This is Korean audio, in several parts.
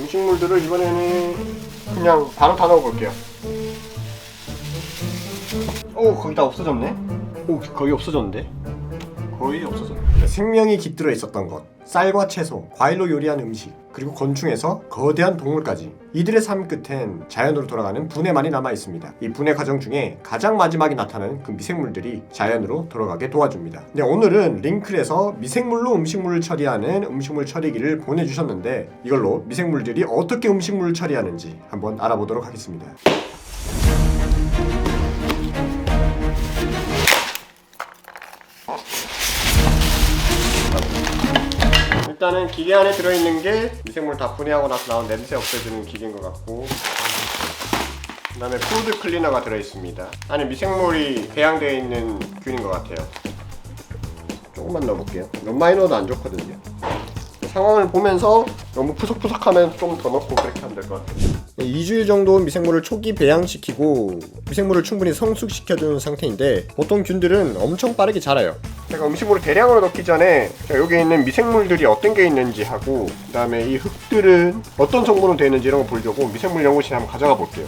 음식물들을 이번에는 그냥 바로 다 넣어볼게요. 오 거의 다 없어졌네. 오 거의 없어졌는데? 거의 없어졌네. 생명이 깃들어 있었던 것, 쌀과 채소, 과일로 요리한 음식, 그리고 곤충에서 거대한 동물까지 이들의 삶 끝엔 자연으로 돌아가는 분해만이 남아 있습니다. 이 분해 과정 중에 가장 마지막에 나타나는 그 미생물들이 자연으로 돌아가게 도와줍니다. 네, 오늘은 링클에서 미생물로 음식물을 처리하는 음식물 처리기를 보내주셨는데 이걸로 미생물들이 어떻게 음식물을 처리하는지 한번 알아보도록 하겠습니다. 일단은 기계 안에 들어있는 게 미생물 다 분해하고 나서 나온 냄새 없애주는 기계인 것 같고 그 다음에 푸드 클리너가 들어있습니다. 안에 미생물이 배양되어 있는 균인 것 같아요. 조금만 넣어볼게요. 너무 많이 넣어도 안 좋거든요. 상황을 보면서 너무 푸석푸석하면 좀 더 넣고 그렇게 하면 될 것 같아요 2주일 정도 미생물을 초기 배양시키고 미생물을 충분히 성숙시켜주는 상태인데 보통 균들은 엄청 빠르게 자라요. 제가 음식물을 대량으로 넣기 전에 여기 있는 미생물들이 어떤 게 있는지 하고 그 다음에 이 흙들은 어떤 성분으로 되어 있는지 이런 거 보려고 미생물 연구실에 한번 가져가 볼게요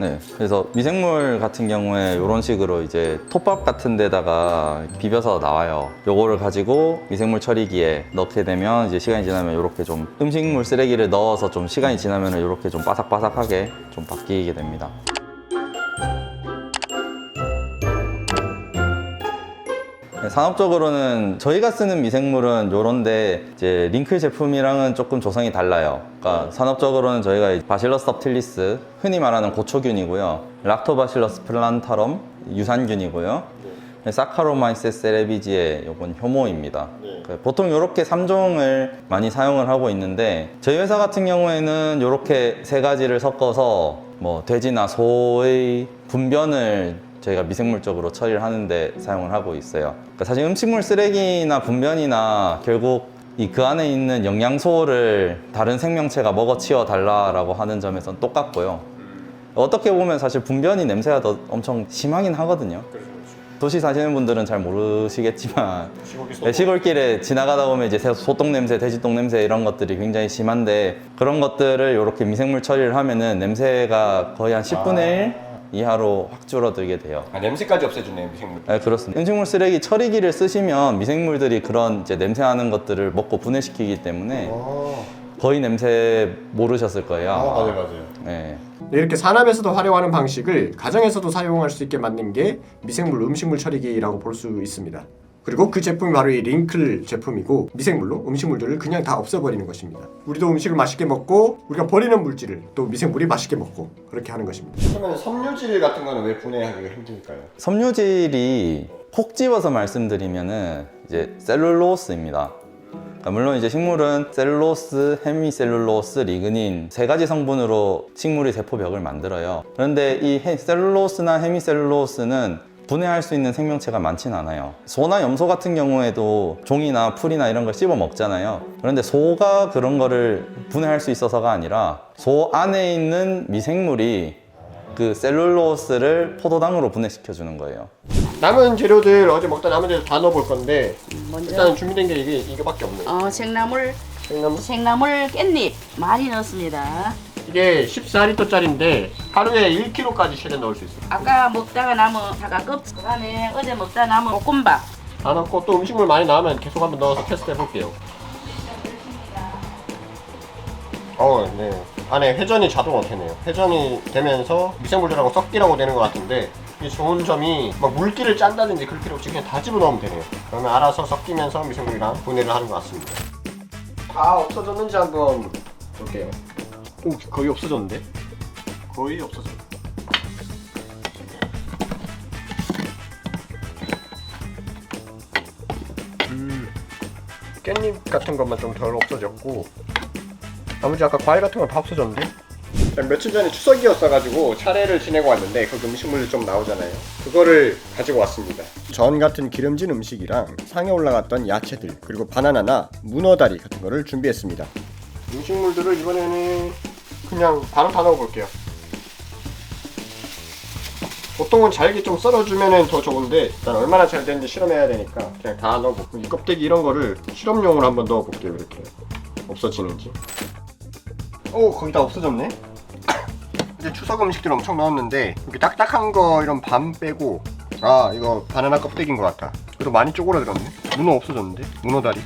네, 그래서 미생물 같은 경우에 이런 식으로 이제 톱밥 같은 데다가 비벼서 나와요. 요거를 가지고 미생물 처리기에 넣게 되면 이제 시간이 지나면 이렇게 좀 음식물 쓰레기를 넣어서 좀 시간이 지나면 이렇게 좀 바삭바삭하게 좀 바뀌게 됩니다. 산업적으로는 저희가 쓰는 미생물은 요런데 이제 링클 제품이랑은 조금 조성이 달라요. 그러니까 산업적으로는 저희가 이 바실러스 섭틸리스 흔히 말하는 고초균이고요. 락토바실러스 플란타럼 유산균이고요. 네, 사카로마이스 세레비지의 요건 효모입니다. 네. 그 보통 이렇게 3종을 많이 사용을 하고 있는데 저희 회사 같은 경우에는 이렇게 세 가지를 섞어서 뭐 돼지나 소의 분변을 저희가 미생물적으로 처리를 하는데 사용을 하고 있어요. 그러니까 사실 음식물 쓰레기나 분변이나 결국 이 그 안에 있는 영양소를 다른 생명체가 먹어치워 달라라고 하는 점에선 똑같고요. 어떻게 보면 사실 분변이 냄새가 더 엄청 심하긴 하거든요. 도시 사시는 분들은 잘 모르시겠지만 네, 시골길에 지나가다 보면 이제 새- 소똥 냄새, 돼지똥 냄새 이런 것들이 굉장히 심한데 그런 것들을 이렇게 미생물 처리를 하면은 냄새가 거의 한 10분의 1 이하로 확 줄어들게 돼요. 아, 냄새까지 없애주네 미생물 네, 그렇습니다. 음식물 쓰레기 처리기를 쓰시면 미생물들이 그런 이제 냄새나는 것들을 먹고 분해시키기 때문에 거의 냄새 모르셨을 거예요. 아, 맞아요 네. 네, 이렇게 산업에서도 활용하는 방식을 가정에서도 사용할 수 있게 만든 게 미생물 음식물 처리기라고 볼 수 있습니다. 그리고 그 제품이 바로 이 링클 제품이고 미생물로 음식물들을 그냥 다 없애버리는 것입니다. 우리도 음식을 맛있게 먹고 우리가 버리는 물질을 또 미생물이 맛있게 먹고 그렇게 하는 것입니다. 그러면 섬유질 같은 거는 왜 분해하기가 힘들까요? 섬유질이 콕 집어서 말씀드리면은 이제 셀룰로스입니다. 그러니까 물론 이제 식물은 셀룰로스, 헤미셀룰로스, 리그닌 세 가지 성분으로 식물이 세포벽을 만들어요. 그런데 이 헤- 셀룰로스나 헤미셀룰로스는 분해할 수 있는 생명체가 많진 않아요. 소나 염소 같은 경우에도 종이나 풀이나 이런 걸 씹어 먹잖아요. 그런데 소가 그런 거를 분해할 수 있어서가 아니라 소 안에 있는 미생물이 그 셀룰로스를 포도당으로 분해시켜 주는 거예요. 남은 재료들 어제 먹다 남은 재료 다 넣어볼 건데 먼저 일단 준비된 게 이게 이거밖에 없네 요. 어, 생나물 생나무 생나물 깻잎 많이 넣습니다. 이게 14리터짜리인데 하루에 1kg까지 최대 넣을 수 있어요. 아까 먹다가 남은 사과 껍질 그다음에 어제 먹다 남은 볶음밥 다 넣고 또 음식물 많이 나오면 계속 한번 넣어서 테스트 해볼게요. 어, 네. 안에 회전이 자동으로 되네요. 회전이 되면서 미생물들하고 섞이라고 되는 것 같은데 이게 좋은 점이 막 물기를 짠다든지 그럴 필요 없이 그냥 다 집어넣으면 되네요. 그러면 알아서 섞이면서 미생물이랑 분해를 하는 것 같습니다. 다 없어졌는지 한번 볼게요. 오, 거의 없어졌는데? 거의 없어졌네. 깻잎 같은 것만 좀 덜 없어졌고 나머지 아까 과일 같은 건 다 없어졌는데? 며칠 전에 추석이었어가지고 차례를 지내고 왔는데 그 음식물 좀 나오잖아요 그거를 가지고 왔습니다 전 같은 기름진 음식이랑 상에 올라갔던 야채들 그리고 바나나나 문어다리 같은 거를 준비했습니다 음식물들을 이번에는 그냥 바로 다 넣어볼게요. 보통은 잘게 좀 썰어주면 더 좋은데 일단 얼마나 잘 되는지 실험해야 되니까 그냥 다 넣어볼고 이 껍데기 이런 거를 실험용으로 한번 넣어볼게요 이렇게. 없어지는지. 오 거의 다 없어졌네. 이제 추석 음식들 엄청 넣었는데 이렇게 딱딱한 거 이런 반 빼고 아 이거 바나나 껍데기인 것 같다 그래도 많이 쪼그라들었네. 문어 없어졌는데? 문어 다리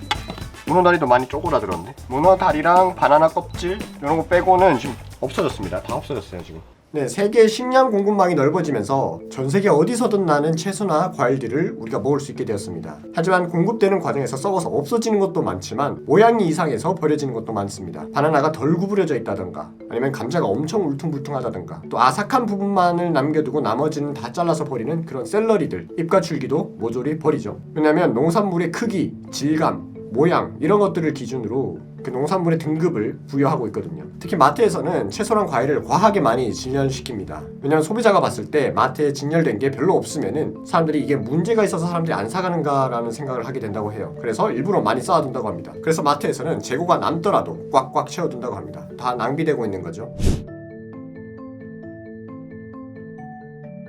문어 다리도 많이 쪼그라들었네 문어 다리랑 바나나 껍질 이런 거 빼고는 지금 없어졌습니다 다 없어졌어요 지금 네, 세계 식량 공급망이 넓어지면서 전 세계 어디서든 나는 채소나 과일들을 우리가 먹을 수 있게 되었습니다. 하지만 공급되는 과정에서 썩어서 없어지는 것도 많지만 모양이 이상해서 버려지는 것도 많습니다. 바나나가 덜 구부려져 있다던가 아니면 감자가 엄청 울퉁불퉁하다던가 또 아삭한 부분만을 남겨두고 나머지는 다 잘라서 버리는 그런 샐러리들 잎과 줄기도 모조리 버리죠. 왜냐하면 농산물의 크기, 질감, 모양 이런 것들을 기준으로 그 농산물의 등급을 부여하고 있거든요. 특히 마트에서는 채소랑 과일을 과하게 많이 진열시킵니다. 왜냐하면 소비자가 봤을 때 마트에 진열된 게 별로 없으면은 사람들이 이게 문제가 있어서 사람들이 안 사가는가라는 생각을 하게 된다고 해요. 그래서 일부러 많이 쌓아둔다고 합니다. 그래서 마트에서는 재고가 남더라도 꽉꽉 채워둔다고 합니다. 다 낭비되고 있는 거죠.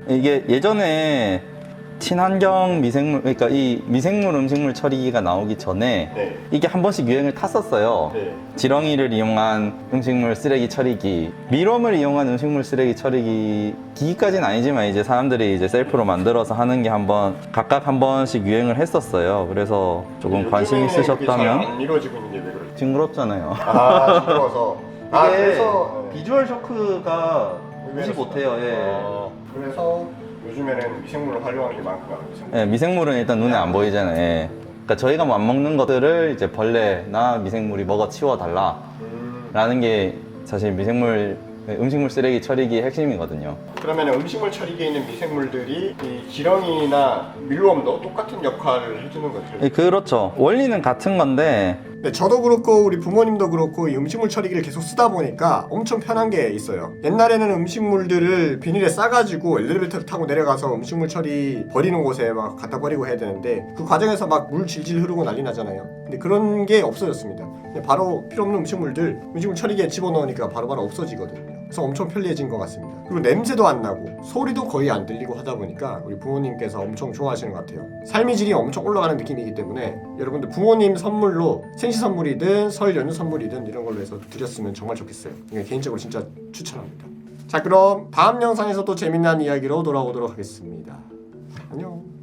이게 예전에 친환경 미생물, 그러니까 이 미생물 음식물 처리기가 나오기 전에 네. 이게 한 번씩 유행을 탔었어요. 네. 지렁이를 이용한 음식물 쓰레기 처리기, 밀웜을 이용한 음식물 쓰레기 처리기 기기까지는 아니지만 이제 사람들이 이제 셀프로 만들어서 하는 게 한번 각각 한 번씩 유행을 했었어요. 그래서 조금 관심 있으셨다면 안 이루어지고 있는 게왜 그러지? 징그럽잖아요. 아, 시끄러워서. 아, 이게 그래서 비주얼 쇼크가 무시 못해요. 예. 아, 그래서 요즘에는 미생물을 활용하는 게 많구나. 예, 미생물은 일단 눈에 안 보이잖아요. 예. 그러니까 저희가 뭐 안 먹는 것들을 이제 벌레나 미생물이 먹어 치워 달라라는 음, 게 사실 미생물 음식물 쓰레기 처리기의 핵심이거든요. 그러면 음식물 처리기에 있는 미생물들이 이 지렁이나 밀웜도 똑같은 역할을 해주는 거죠. 예, 그렇죠. 원리는 같은 건데 네, 저도 그렇고 우리 부모님도 그렇고 이 음식물 처리기를 계속 쓰다 보니까 엄청 편한 게 있어요. 옛날에는 음식물들을 비닐에 싸가지고 엘리베이터를 타고 내려가서 음식물 처리 버리는 곳에 막 갖다 버리고 해야 되는데 그 과정에서 막 물 질질 흐르고 난리 나잖아요. 근데 그런 게 없어졌습니다. 바로 필요 없는 음식물들 음식물 처리기에 집어넣으니까 바로바로 없어지거든요. 그래서 엄청 편리해진 것 같습니다. 그리고 냄새도 안 나고 소리도 거의 안 들리고 하다 보니까 우리 부모님께서 엄청 좋아하시는 것 같아요. 삶의 질이 엄청 올라가는 느낌이기 때문에 여러분들 부모님 선물로 생시 선물이든 설 연휴 선물이든 이런 걸로 해서 드렸으면 정말 좋겠어요. 이게 개인적으로 진짜 추천합니다. 자 그럼 다음 영상에서 또 재미난 이야기로 돌아오도록 하겠습니다. 안녕.